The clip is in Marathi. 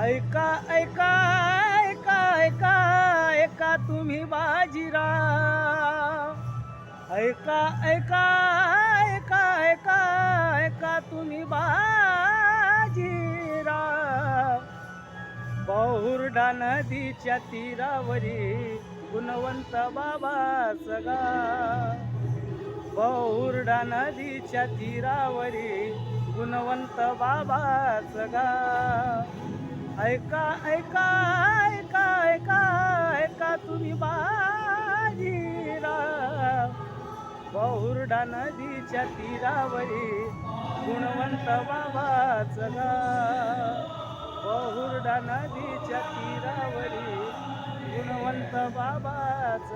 ऐका ऐका ऐका ऐका ऐका तुम्ही बाजीराव. ऐका ऐका ऐका ऐका ऐका तुम्ही बाजीराव. बहुर्डा नदीच्या तीरावरी गुणवंत बाबा सगा. बहुर्डा नदीच्या तीरावरी गुणवंत बाबा सगा. ऐका ऐका ऐका ऐका ऐका तुम्ही बाजीराव बहुर्डा नदीच्या तीरावरी गुणवंत बाबाच गाव. बहुर्डा नदीच्या तीरावरी गुणवंत बाबाच